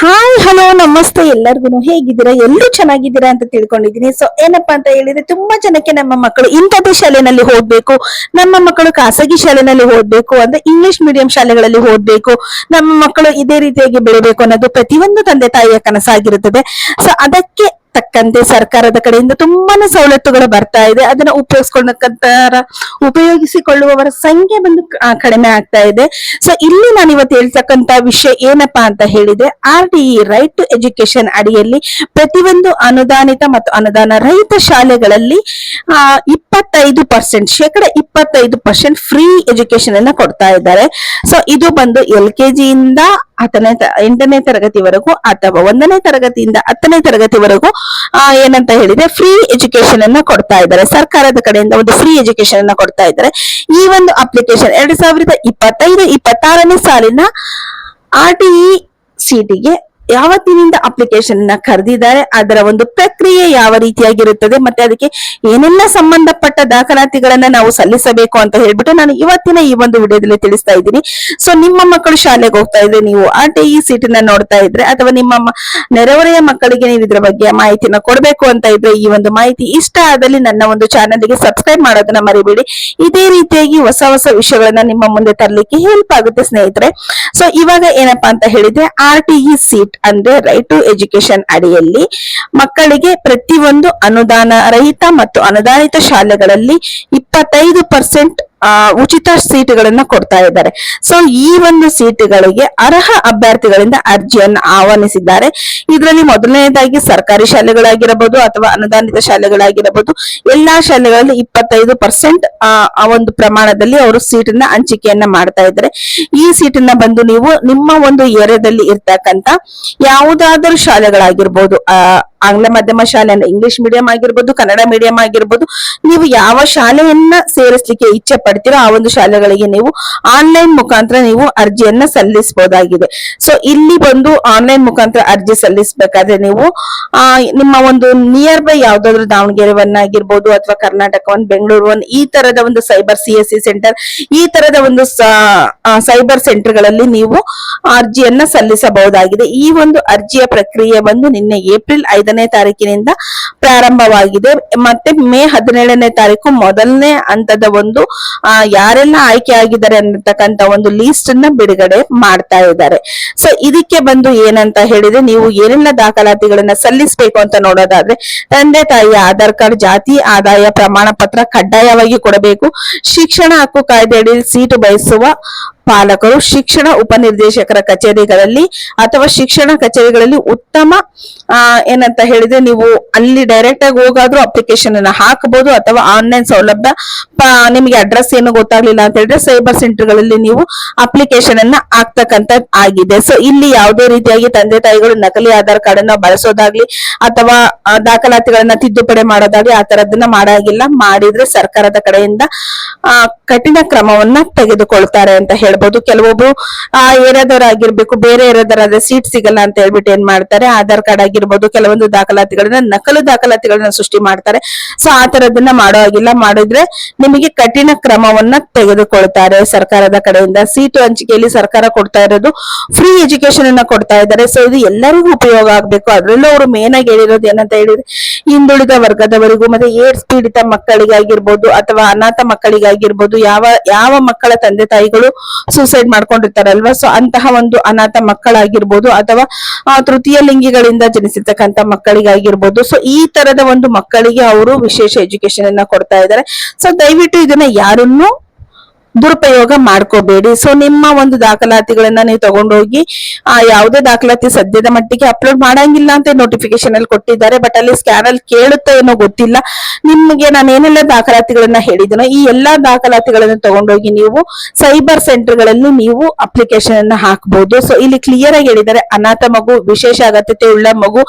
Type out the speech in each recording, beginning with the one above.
Hi hello ನಮಸ್ತೆ ಎಲ್ಲರಿಗೂ ಹೇಗಿದ್ದೀರಾ? ಎಲ್ಲರೂ ಚೆನ್ನಾಗಿದ್ದೀರಾ ಅಂತ ತಿಳ್ಕೊಂಡಿದ್ದೀನಿ. ಸೊ ಏನಪ್ಪಾ ಅಂತ ಹೇಳಿದ್ರೆ ತುಂಬಾ ಜನಕ್ಕೆ ನಮ್ಮ ಮಕ್ಕಳು ಇಂಥದ್ದೇ ಶಾಲೆನಲ್ಲಿ ಓದ್ಬೇಕು ನಮ್ಮ ಮಕ್ಕಳು ಖಾಸಗಿ ಶಾಲೆನಲ್ಲಿ ಓದ್ಬೇಕು ಅಂದ್ರೆ ಇಂಗ್ಲಿಷ್ ಮೀಡಿಯಂ ಶಾಲೆಗಳಲ್ಲಿ ಓದ್ಬೇಕು ನಮ್ಮ ಮಕ್ಕಳು ಇದೇ ರೀತಿಯಾಗಿ ಬೆಳಿಬೇಕು ಅನ್ನೋದು ಪ್ರತಿಯೊಂದು ತಂದೆ ತಾಯಿಯ ಕನಸಾಗಿರುತ್ತದೆ. ಸೊ ಅದಕ್ಕೆ ತಕ್ಕಂತೆ ಸರ್ಕಾರದ ಕಡೆಯಿಂದ ತುಂಬಾನೇ ಸವಲತ್ತುಗಳು ಬರ್ತಾ ಇದೆ. ಅದನ್ನ ಉಪಯೋಗಿಸ್ಕೊಂಡಕ್ಕಂತರ ಉಪಯೋಗಿಸಿಕೊಳ್ಳುವವರ ಸಂಖ್ಯೆ ಬಂದು ಕಡಿಮೆ ಆಗ್ತಾ ಇದೆ. ಸೊ ಇಲ್ಲಿ ನಾನು ಇವತ್ತು ಹೇಳ್ತಕ್ಕಂತ ವಿಷಯ ಏನಪ್ಪಾ ಅಂತ ಹೇಳಿದ್ರೆ, R D right to education ಅಡಿಯಲ್ಲಿ ಪ್ರತಿಯೊಂದು ಅನುದಾನಿತ ಮತ್ತು ಅನುದಾನ ರಹಿತ ಶಾಲೆಗಳಲ್ಲಿ ಇಪ್ಪತ್ತೈದು ಪರ್ಸೆಂಟ್ ಶೇಕಡ ಇಪ್ಪತ್ತೈದು ಪರ್ಸೆಂಟ್ ಫ್ರೀ ಎಜುಕೇಶನ್ ಅನ್ನ ಕೊಡ್ತಾ ಇದ್ದಾರೆ. ಸೊ ಇದು ಬಂದು ಎಲ್ ಕೆ ಜಿಯಿಂದ ಹತ್ತನೇ ಎಂಟನೇ ತರಗತಿವರೆಗೂ ಅಥವಾ ಒಂದನೇ ತರಗತಿಯಿಂದ ಹತ್ತನೇ ತರಗತಿವರೆಗೂ ಏನಂತ ಹೇಳಿದ್ರೆ ಫ್ರೀ ಎಜುಕೇಶನ್ ಅನ್ನ ಕೊಡ್ತಾ ಇದ್ದಾರೆ. ಸರ್ಕಾರದ ಕಡೆಯಿಂದ ಒಂದು ಫ್ರೀ ಎಜುಕೇಶನ್ ಅನ್ನ ಕೊಡ್ತಾ ಇದ್ದಾರೆ. ಈ ಒಂದು ಅಪ್ಲಿಕೇಶನ್ ಎರಡ್ ಸಾವಿರದ ಇಪ್ಪತ್ತೈದು, ಇಪ್ಪತ್ತಾರನೇ ಸಾಲಿನ ಆರ್ ಟಿಇ ಸಿಟಿಗೆ ಯಾವತ್ತಿನಿಂದ ಅಪ್ಲಿಕೇಶನ್ನ ಕರೆದಿದ್ದಾರೆ, ಅದರ ಒಂದು ಪ್ರಕ್ರಿಯೆ ಯಾವ ರೀತಿಯಾಗಿರುತ್ತದೆ, ಮತ್ತೆ ಅದಕ್ಕೆ ಏನೆಲ್ಲ ಸಂಬಂಧಪಟ್ಟ ದಾಖಲಾತಿಗಳನ್ನ ನಾವು ಸಲ್ಲಿಸಬೇಕು ಅಂತ ಹೇಳ್ಬಿಟ್ಟು ನಾನು ಇವತ್ತಿನ ಈ ಒಂದು ವಿಡಿಯೋದಲ್ಲಿ ತಿಳಿಸ್ತಾ ಇದ್ದೀನಿ. ಸೊ ನಿಮ್ಮ ಮಕ್ಕಳು ಶಾಲೆಗೆ ಹೋಗ್ತಾ ಇದ್ರೆ ನೀವು ಆರ್ ಟಿ ಇ ಸೀಟನ್ನ ನೋಡ್ತಾ ಇದ್ರೆ, ಅಥವಾ ನಿಮ್ಮ ನೆರೆಹೊರೆಯ ಮಕ್ಕಳಿಗೆ ನೀವು ಇದ್ರ ಬಗ್ಗೆ ಮಾಹಿತಿನ ಕೊಡಬೇಕು ಅಂತ ಇದ್ರೆ ಈ ಒಂದು ಮಾಹಿತಿ ಇಷ್ಟ ಆದಲ್ಲಿ ನನ್ನ ಒಂದು ಚಾನಲ್ಗೆ ಸಬ್ಸ್ಕ್ರೈಬ್ ಮಾಡೋದನ್ನ ಮರಿಬೇಡಿ. ಇದೇ ರೀತಿಯಾಗಿ ಹೊಸ ಹೊಸ ವಿಷಯಗಳನ್ನ ನಿಮ್ಮ ಮುಂದೆ ತರಲಿಕ್ಕೆ ಹೆಲ್ಪ್ ಆಗುತ್ತೆ ಸ್ನೇಹಿತರೆ. ಸೊ ಇವಾಗ ಏನಪ್ಪಾ ಅಂತ ಹೇಳಿದ್ರೆ ಆರ್ ಟಿ ಇ ಸೀಟ್. ಅಂದ್ರೆ ರೈಟ್ ಟು ಎಜುಕೇಶನ್ ಅಡಿಯಲ್ಲಿ ಮಕ್ಕಳಿಗೆ ಪ್ರತಿಯೊಂದು ಅನುದಾನ ರಹಿತ ಮತ್ತು ಅನುದಾನಿತ ಶಾಲೆಗಳಲ್ಲಿ ಇಪ್ಪತ್ತೈದು ಪರ್ಸೆಂಟ್ ಉಚಿತ ಸೀಟುಗಳನ್ನ ಕೊಡ್ತಾ ಇದ್ದಾರೆ. ಸೊ ಈ ಒಂದು ಸೀಟುಗಳಿಗೆ ಅರ್ಹ ಅಭ್ಯರ್ಥಿಗಳಿಂದ ಅರ್ಜಿಯನ್ನು ಆಹ್ವಾನಿಸಿದ್ದಾರೆ. ಇದರಲ್ಲಿ ಮೊದಲನೇದಾಗಿ ಸರ್ಕಾರಿ ಶಾಲೆಗಳಾಗಿರಬಹುದು ಅಥವಾ ಅನುದಾನಿತ ಶಾಲೆಗಳಾಗಿರಬಹುದು. ಎಲ್ಲಾ ಶಾಲೆಗಳಲ್ಲಿ ಇಪ್ಪತ್ತೈದು ಪರ್ಸೆಂಟ್, ಆ ಒಂದು ಪ್ರಮಾಣದಲ್ಲಿ ಅವರು ಸೀಟನ್ನ ಹಂಚಿಕೆಯನ್ನ ಮಾಡ್ತಾ ಇದ್ದಾರೆ. ಈ ಸೀಟನ್ನ ಬಂದು ನೀವು ನಿಮ್ಮ ಒಂದು ಏರಿಯಾದಲ್ಲಿ ಇರ್ತಕ್ಕಂತ ಯಾವುದಾದರೂ ಶಾಲೆಗಳಾಗಿರ್ಬೋದು ಆಂಗ್ಲ ಮಾಧ್ಯಮ ಶಾಲೆಯನ್ನ ಇಂಗ್ಲಿಷ್ ಮೀಡಿಯಂ ಆಗಿರ್ಬೋದು, ಕನ್ನಡ ಮೀಡಿಯಂ ಆಗಿರ್ಬೋದು, ನೀವು ಯಾವ ಶಾಲೆಯನ್ನ ಸೇರಿಸ್ಲಿಕ್ಕೆ ಇಚ್ಛೆ ಪಡ್ತೀರೋ ಆ ಒಂದು ಶಾಲೆಗಳಿಗೆ ನೀವು ಆನ್ಲೈನ್ ಮುಖಾಂತರ ನೀವು ಅರ್ಜಿಯನ್ನ ಸಲ್ಲಿಸಬಹುದಾಗಿದೆ ಸೊ ಇಲ್ಲಿ ಬಂದು ಆನ್ಲೈನ್ ಮುಖಾಂತರ ಅರ್ಜಿ ಸಲ್ಲಿಸಬೇಕಾದ್ರೆ ನೀವು, ಆ, ನಿಮ್ಮ ಒಂದು ನಿಯರ್ ಬೈ ಯಾವ್ದಾದ್ರು ದಾವಣಗೆರೆ ಒನ್ ಆಗಿರ್ಬೋದು ಅಥವಾ ಕರ್ನಾಟಕ ಒನ್ ಬೆಂಗಳೂರು ಒನ್ ಈ ತರದ ಒಂದು cyber C S C centre ಈ ತರದ ಒಂದು ಸೈಬರ್ ಸೆಂಟರ್ಗಳಲ್ಲಿ ನೀವು ಅರ್ಜಿಯನ್ನ ಸಲ್ಲಿಸಬಹುದಾಗಿದೆ. ಈ ಒಂದು ಅರ್ಜಿಯ ಪ್ರಕ್ರಿಯೆ ಬಂದು ನಿನ್ನೆ ಏಪ್ರಿಲ್ ಐದನೇ ತಾರೀಕಿನಿಂದ ಪ್ರಾರಂಭವಾಗಿದೆ. ಮತ್ತೆ ಮೇ ಹದಿನೇಳನೇ ತಾರೀಕು ಮೊದಲನೇ ಹಂತದ ಒಂದು ಯಾರೆಲ್ಲ ಆಯ್ಕೆ ಆಗಿದ್ದಾರೆ ಅನ್ನತಕ್ಕಂತ ಒಂದು ಲೀಸ್ಟ್ ಅನ್ನ ಬಿಡುಗಡೆ ಮಾಡ್ತಾ ಇದ್ದಾರೆ. ಸೊ ಇದಕ್ಕೆ ಬಂದು ಏನಂತ ಹೇಳಿದ್ರೆ, ನೀವು ಏನೆಲ್ಲ ದಾಖಲಾತಿಗಳನ್ನ ಸಲ್ಲಿಸಬೇಕು ಅಂತ ನೋಡೋದಾದ್ರೆ, ತಂದೆ ತಾಯಿಯ ಆಧಾರ್ ಕಾರ್ಡ್, ಜಾತಿ, ಆದಾಯ ಪ್ರಮಾಣ ಪತ್ರ ಕಡ್ಡಾಯವಾಗಿ ಕೊಡಬೇಕು. ಶಿಕ್ಷಣ ಹಕ್ಕು ಕಾಯ್ದೆಯಡಿ ಸೀಟು ಬಯಸುವ ಪಾಲಕರು ಶಿಕ್ಷಣ ಉಪನಿರ್ದೇಶಕರ ಕಚೇರಿಗಳಲ್ಲಿ ಅಥವಾ ಶಿಕ್ಷಣ ಕಚೇರಿಗಳಲ್ಲಿ ಉತ್ತಮ ಏನಂತ ಹೇಳಿದ್ರೆ ನೀವು ಅಲ್ಲಿ ಡೈರೆಕ್ಟ್ ಆಗಿ ಹೋಗಾದ್ರೂ ಅಪ್ಲಿಕೇಶನ್ ಅನ್ನ ಹಾಕಬಹುದು ಅಥವಾ ಆನ್ಲೈನ್ ಸೌಲಭ್ಯ ನಿಮಗೆ ಅಡ್ರೆಸ್ ಏನು ಗೊತ್ತಾಗ್ಲಿಲ್ಲ ಅಂತ ಹೇಳಿದ್ರೆ ಸೈಬರ್ ಸೆಂಟರ್ಗಳಲ್ಲಿ ನೀವು ಅಪ್ಲಿಕೇಶನ್ ಅನ್ನ ಹಾಕ್ತಕ್ಕಂತ ಆಗಿದೆ. ಸೊ ಇಲ್ಲಿ ಯಾವುದೇ ರೀತಿಯಾಗಿ ತಂದೆ ತಾಯಿಗಳು ನಕಲಿ ಆಧಾರ್ ಕಾರ್ಡ್ ಅನ್ನ ಬಳಸೋದಾಗ್ಲಿ ಅಥವಾ ದಾಖಲಾತಿಗಳನ್ನ ತಿದ್ದುಪಡಿ ಮಾಡೋದಾಗ್ಲಿ ಆ ತರದನ್ನ ಮಾಡಾಗಿಲ್ಲ. ಮಾಡಿದ್ರೆ ಸರ್ಕಾರದ ಕಡೆಯಿಂದ ಕಠಿಣ ಕ್ರಮವನ್ನ ತೆಗೆದುಕೊಳ್ತಾರೆ ಅಂತ ಹೇಳ್ಬೋದು. ಕೆಲವೊಬ್ರು, ಆ ಏರಿಯಾದವರಾಗಿರ್ಬೇಕು ಬೇರೆ ಏರಿಯಾದವರಾದ್ರೆ ಸೀಟ್ ಸಿಗಲ್ಲ ಅಂತ ಹೇಳ್ಬಿಟ್ಟು ಏನ್ ಮಾಡ್ತಾರೆ, ಆಧಾರ್ ಕಾರ್ಡ್ ಆಗಿರ್ಬೋದು, ಕೆಲವೊಂದು ದಾಖಲಾತಿಗಳನ್ನ, ನಕಲು ದಾಖಲಾತಿಗಳನ್ನ ಸೃಷ್ಟಿ ಮಾಡ್ತಾರೆ. ಸೊ ಆ ತರದನ್ನ ಮಾಡೋ ಹಾಗಿಲ್ಲ. ಮಾಡಿದ್ರೆ ನಿಮಗೆ ಕಠಿಣ ಕ್ರಮವನ್ನ ತೆಗೆದುಕೊಳ್ತಾರೆ ಸರ್ಕಾರದ ಕಡೆಯಿಂದ. ಸೀಟು ಹಂಚಿಕೆಯಲ್ಲಿ ಸರ್ಕಾರ ಕೊಡ್ತಾ ಇರೋದು ಫ್ರೀ ಎಜುಕೇಶನ್ ಅನ್ನ ಕೊಡ್ತಾ ಇದ್ದಾರೆ. ಸೊ ಇದು ಎಲ್ಲರಿಗೂ ಉಪಯೋಗ ಆಗ್ಬೇಕು. ಅದ್ರಲ್ಲೂ ಅವರು ಮೇನ್ ಆಗಿ ಹೇಳಿರೋದು ಏನಂತ ಹೇಳಿದ್ರೆ, ಹಿಂದುಳಿದ ವರ್ಗದವರಿಗೂ ಮತ್ತೆ ಏಡ್ಸ್ ಪೀಡಿತ ಮಕ್ಕಳಿಗಾಗಿರ್ಬೋದು, ಅಥವಾ ಅನಾಥ ಮಕ್ಕಳಿಗಾಗಿರ್ಬೋದು, ಯಾವ ಯಾವ ಮಕ್ಕಳ ತಂದೆ ತಾಯಿಗಳು ಸೂಸೈಡ್ ಮಾಡ್ಕೊಂಡಿರ್ತಾರಲ್ವಾ? ಸೊ ಅಂತಹ ಒಂದು ಅನಾಥ ಮಕ್ಕಳಾಗಿರ್ಬೋದು ಅಥವಾ ತೃತೀಯ ಲಿಂಗಿಗಳಿಂದ ಜನಿಸಿರ್ತಕ್ಕಂಥ ಮಕ್ಕಳಿಗಾಗಿರ್ಬೋದು. ಸೊ ಈ ತರದ ಒಂದು ಮಕ್ಕಳಿಗೆ ಅವರು ವಿಶೇಷ ಎಜುಕೇಶನ್ ಅನ್ನ ಕೊಡ್ತಾ ಇದ್ದಾರೆ. ಸೊ ದಯವಿಟ್ಟು ಇದನ್ನ ಯಾರನ್ನು ದುರುಪಯೋಗ ಮಾಡ್ಕೋಬೇಡಿ. ಸೊ ನಿಮ್ಮ ಒಂದು ದಾಖಲಾತಿಗಳನ್ನ ನೀವು ತಗೊಂಡೋಗಿ, ಆ, ಯಾವುದೇ ದಾಖಲಾತಿ ಸದ್ಯದ ಮಟ್ಟಿಗೆ ಅಪ್ಲೋಡ್ ಮಾಡಂಗಿಲ್ಲ ಅಂತ ನೋಟಿಫಿಕೇಶನ್ ಅಲ್ಲಿ ಕೊಟ್ಟಿದ್ದಾರೆ. ಬಟ್ ಅಲ್ಲಿ ಸ್ಕ್ಯಾನ್ ಅಲ್ಲಿ ಕೇಳುತ್ತೆ ಏನೋ ಗೊತ್ತಿಲ್ಲ. ನಿಮ್ಗೆ ನಾನು ಏನೆಲ್ಲ ದಾಖಲಾತಿಗಳನ್ನ ಹೇಳಿದನೋ, ಈ ಎಲ್ಲಾ ದಾಖಲಾತಿಗಳನ್ನ ತಗೊಂಡೋಗಿ ನೀವು ಸೈಬರ್ ಸೆಂಟರ್ಗಳಲ್ಲಿ ನೀವು ಅಪ್ಲಿಕೇಶನ್ ಅನ್ನ ಹಾಕಬಹುದು ಸೊ ಇಲ್ಲಿ ಕ್ಲಿಯರ್ ಆಗಿ ಹೇಳಿದ್ದಾರೆ. ಅನಾಥ ಮಗು, ವಿಶೇಷ ಅಗತ್ಯತೆ ಉಳ್ಳ ಮಗು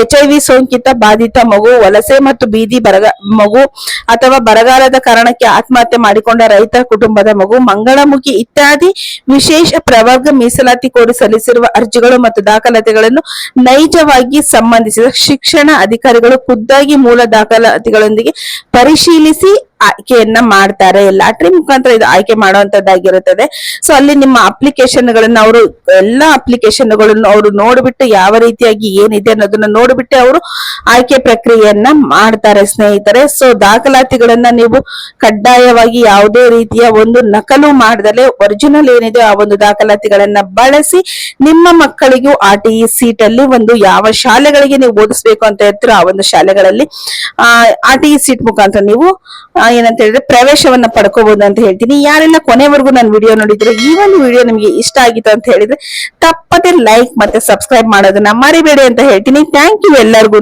ಎಚ್ ಐ ವಿ ಸೋಂಕಿತ, ಬಾಧಿತ ಮಗು, ವಲಸೆ ಮತ್ತು ಬೀದಿ ಬರಗ, ಮಗು ಅಥವಾ ಬರಗಾಲದ ಕಾರಣಕ್ಕೆ ಆತ್ಮಹತ್ಯೆ ಮಾಡಿಕೊಂಡ ರೈತ ಕುಟುಂಬದ ಮಗು ಮಂಗಳಮುಖಿ ಇತ್ಯಾದಿ ವಿಶೇಷ ಪ್ರವರ್ಗ ಮೀಸಲಾತಿ ಕೋರಿ ಸಲ್ಲಿಸಿರುವ ಅರ್ಜಿಗಳು ಮತ್ತು ದಾಖಲಾತಿಗಳನ್ನು ನೈಜವಾಗಿ ಸಂಬಂಧಿಸಿದ ಶಿಕ್ಷಣ ಅಧಿಕಾರಿಗಳು ಖುದ್ದಾಗಿ ಮೂಲ ದಾಖಲಾತಿಗಳೊಂದಿಗೆ ಪರಿಶೀಲಿಸಿ ಆಯ್ಕೆಯನ್ನ ಮಾಡ್ತಾರೆ. ಲಾಟ್ರಿ ಮುಖಾಂತರ ಇದು ಆಯ್ಕೆ ಮಾಡುವಂತದ್ದಾಗಿರುತ್ತದೆ. ಸೊ ಅಲ್ಲಿ ನಿಮ್ಮ ಅಪ್ಲಿಕೇಶನ್ ಗಳನ್ನ ಅವರು ಎಲ್ಲಾ ಅಪ್ಲಿಕೇಶನ್ಗಳನ್ನು ಅವರು ನೋಡ್ಬಿಟ್ಟು ಯಾವ ರೀತಿಯಾಗಿ ಏನಿದೆ ಅನ್ನೋದನ್ನ ನೋಡ್ಬಿಟ್ಟು ಅವರು ಆಯ್ಕೆ ಪ್ರಕ್ರಿಯೆಯನ್ನ ಮಾಡ್ತಾರೆ ಸ್ನೇಹಿತರೆ. ಸೊ ದಾಖಲಾತಿಗಳನ್ನ ನೀವು ಕಡ್ಡಾಯವಾಗಿ ಯಾವುದೇ ರೀತಿಯ ಒಂದು ನಕಲು ಮಾಡದಲೆ ಒರಿಜಿನಲ್ ಏನಿದೆ ಆ ಒಂದು ದಾಖಲಾತಿಗಳನ್ನ ಬಳಸಿ ನಿಮ್ಮ ಮಕ್ಕಳಿಗೂ ಆ ಟಿ ಸೀಟ್ ಅಲ್ಲಿ ಒಂದು ಯಾವ ಶಾಲೆಗಳಿಗೆ ನೀವು ಓದಿಸ್ಬೇಕು ಅಂತ ಹೇಳ್ತೀರೋ ಆ ಒಂದು ಶಾಲೆಗಳಲ್ಲಿ ಆರ್ ಟಿ ಸೀಟ್ ಮುಖಾಂತರ ನೀವು ಆ, ಏನಂತ ಹೇಳಿದ್ರೆ ಪ್ರವೇಶವನ್ನ ಪಡ್ಕೋಬಹುದು ಅಂತ ಹೇಳ್ತೀನಿ. ಯಾರೆಲ್ಲ ಕೊನೆವರೆಗೂ ನನ್ನ ವಿಡಿಯೋ ನೋಡಿದ್ರೆ ಈ ಒಂದು ವಿಡಿಯೋ ನಿಮಗೆ ಇಷ್ಟ ಆಗಿತ್ತು ಅಂತ ಹೇಳಿದ್ರೆ ತಪ್ಪದೆ ಲೈಕ್ ಮತ್ತೆ ಸಬ್ಸ್ಕ್ರೈಬ್ ಮಾಡೋದನ್ನ ಮರಿಬೇಡಿ ಅಂತ ಹೇಳ್ತೀನಿ. ಥ್ಯಾಂಕ್ ಯು ಎಲ್ಲರಿಗೂ.